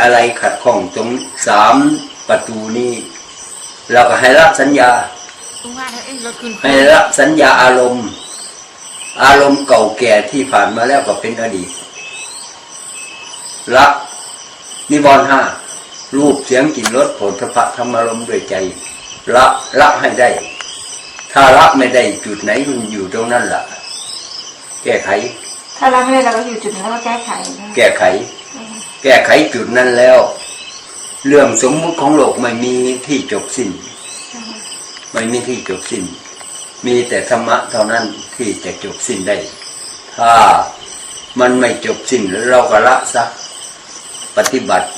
อะไรขัดข้องตรงสามประตูนี้ เราก็ให้รับสัญญาลุงว่าเอ้ยรถคุณให้รับสัญญาอารมณ์ อารมณ์เก่าแก่ที่ผ่านมาแล้วก็เป็นอดีตละนิวรณ์ห้ารูปเสียงกลิ่นรสผลพระธรรมอารมณ์ด้วยใจละละให้ได้ ถ้าละไม่ได้จุดไหนคุณอยู่ตรงนั้นล่ะ แก้ไข ถ้าเราไม่ได้เราก็อยู่จุดนั้นแล้วก็แก้ไขนะแก้ไข แก้ไขจุดนั้นแล้ว เรื่องสมมุติของโลกไม่มีที่จบสิ้น ไม่มีที่จบสิ้น มีแต่ธรรมะเท่านั้นที่จะจบสิ้นได้ ถ้ามันไม่จบสิ้นเราก็ละซะปฏิบัติ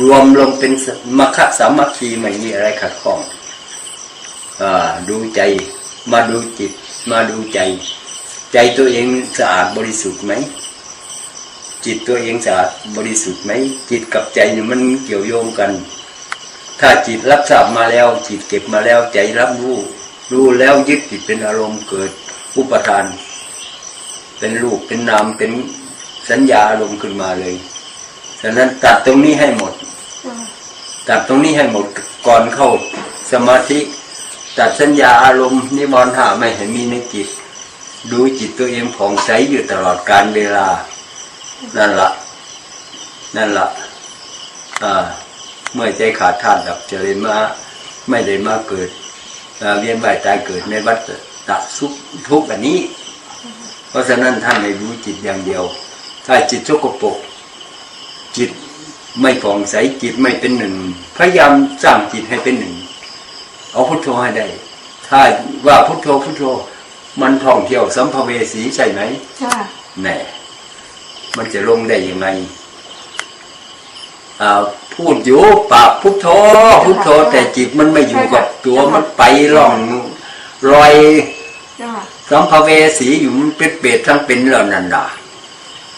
รวมลงเป็นมคสามัคคีไม่มีอะไรขัดข้องอาดูใจมาดูจิต มาดูใจ ใจตัวเองสะอาดบริสุทธิ์ไหม จิตตัวเองสะอาดบริสุทธิ์ไหมจิตกับใจเนี่ยมันเกี่ยวโยงกัน ถ้าจิตรับทราบมาแล้ว จิตเก็บมาแล้วใจรับรู้รู้แล้วยึดติดเป็นอารมณ์เกิดอุปทาน เป็นรูปเป็นนามเป็นสัญญาอารมณ์ขึ้นมาเลยฉะนั้นตัดตรงนี้ให้หมด ตัดตรงนี้ให้หมดก่อนเข้าสมาธิตัดสัญญาอารมณ์นิวรณ์ห้าไม่ให้มีในจิต ดูจิตตัวเองผ่องใสอยู่ตลอดการเวลา นั่นละนั่นละอ่าเมื่อใจขาดธาตุดับจะเลยมาไม่ได้มาเกิดอ่าเวียนว่ายตายเกิดในวัฏฏะสุขทุกข์อันนี้ เพราะฉะนั้นท่านให้รู้จิตอย่างเดียว ถ้าจิตสกปรกจิตไม่ผ่องใสจิตไม่เป็นหนึ่ง พยายามสร้างจิตให้เป็นหนึ่ง เอาพุทโธให้ได้ ถ้าว่าพุทโธพุทโธ มันท่องเที่ยวสัมภเวสีใช่ไหมใช่แน่ มันจะลงได้ยังไงอ่าพูดอยู่ปากพุทโธพุทโธแต่จิตมันไม่อยู่กับตัวมันไปล่องรอยใช่สัมภเวสีอยู่มันเป็นเปรตทั้งเป็นแล้วนั่นน่ะ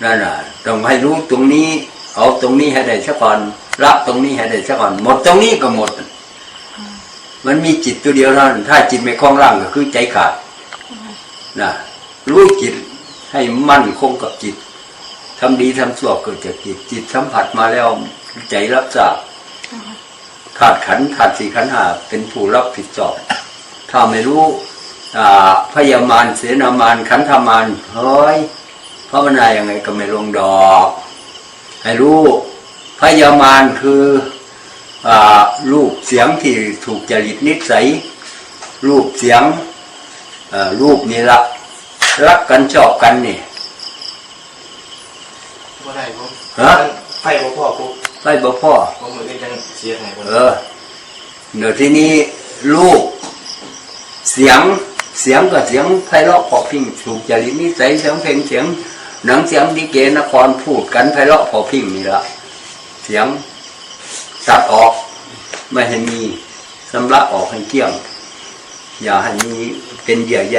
นั่นน่ะต้องให้รู้ตรงนี้ เอาตรงนี้ให้ได้ซะก่อนรับตรงนี้ให้ได้ซะก่อน หมดตรงนี้ก็หมด มันมีจิตตัวเดียวเท่านั้นถ้าจิตไม่คล้องร่างก็คือใจขาดนะรู้จิตให้มั่นคงกับจิต ทำดีทำชั่วเกิดจากจิต จิตสัมผัสมาแล้วใจรับทราบธาตุขันธาตุสี่ขันหาเป็นผู้รับผิดชอบถ้าไม่รู้อ่าพยามารเสนามารขันธมารเฮ้ยภาวนายังไงก็ไม่ลงดอก ให้รู้พยามารคืออรูปเสียงที่ถูกจริตนิสัย รูปเสียงรูปนี่ละรักกันชอบกันนี่ บ่ได้ผม ฮะไฟบ่พอปุ๊บไล่บ่พ่อผมมือนี้จังเสียให้ผมเออเดี๋ยวทีนี้รูปเสียงเสียงก็เสียงไพเราะเพอพิงถูกจริตนิสัยเสียงเพลงเสียงหนังเสียงดิเกนครพูดกันไพเราะเพอพิงนี่ละเสียงตัดออกไม่ให้มีสำลักออกให้เกลี้ยง อย่าให้มีเป็นเหยื่อใย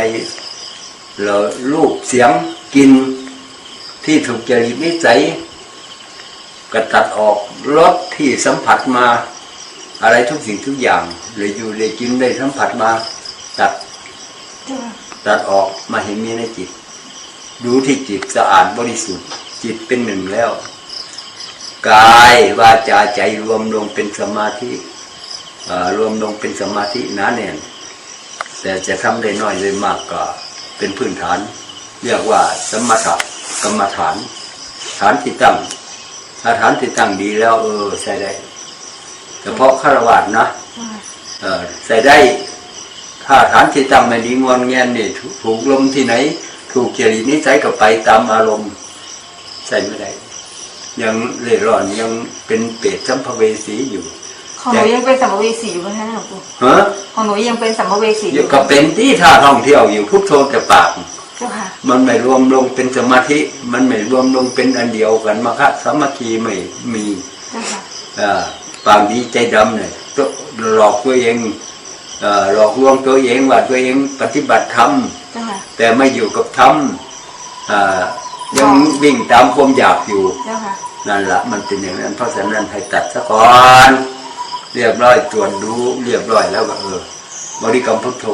แล้วรูปเสียงกินที่ถูกจริตนิสัย ก็ตัดออกรสที่สัมผัสมา อะไรทุกสิ่งทุกอย่างเลยอยู่เลยกินได้สัมผัสมา ตัดตัดออกมาเห็นมีในจิต ดูที่จิตสะอาดบริสุทธิ์ จิตเป็นหนึ่งแล้ว กายวาจาใจรวมลงเป็นสมาธิรวมลงเป็นสมาธิหนาแน่นแต่จะทำได้น้อยเลยมากก็เป็นพื้นฐาน เรียกว่าสมถะกรรมฐาน ฐานที่ตั้ง ถ้าฐานที่ตั้งดีแล้วเออใส่ได้เฉพาะฆราวาสนะใช่เออใส่ได้ ถ้าฐานที่ตั้งไม่ดีงอนแงนนี่ถูกถูกลมที่ไหน ถูกเจริตนิสัยก็ไปตามอารมณ์ ใส่ไม่ได้ ยังเล่ร่อนยังเป็นเปรตสัมภเวสีอยู่ของหนูยังเป็นสัมภเวสีอยู่ไหมคะหลวงปู่ฮะของหนูยังเป็นสัมภเวสีอยัยู่งก็เป็นที่ท่าท่องเที่ยวอยู่พุทโธแต่ปากเจ้าค่ะ มันไม่รวมลงเป็นสมาธิ มันไม่รวมลงเป็นอันเดียวกันมาคะสามัคคีไม่มีเจ้าค่ะอ่าปากดีใจดำเนี่ยตัวหลอกตัวเองเอ่อหลอกลวงตัวเองว่าตัวเองปฏิบัติธรรมเจ้าค่ะแต่ไม่อยู่กับธรรมอ่ายังวิ่งตามความอยากอยู่เจ้าค่ะนั่นละมันเป็นอย่างนั้นเพราะฉะนั้นให้ตัดซะก่อนเรียบร้อยตรวจดูเรียบร้อยแล้วก็เออบริกรรมพุทโธ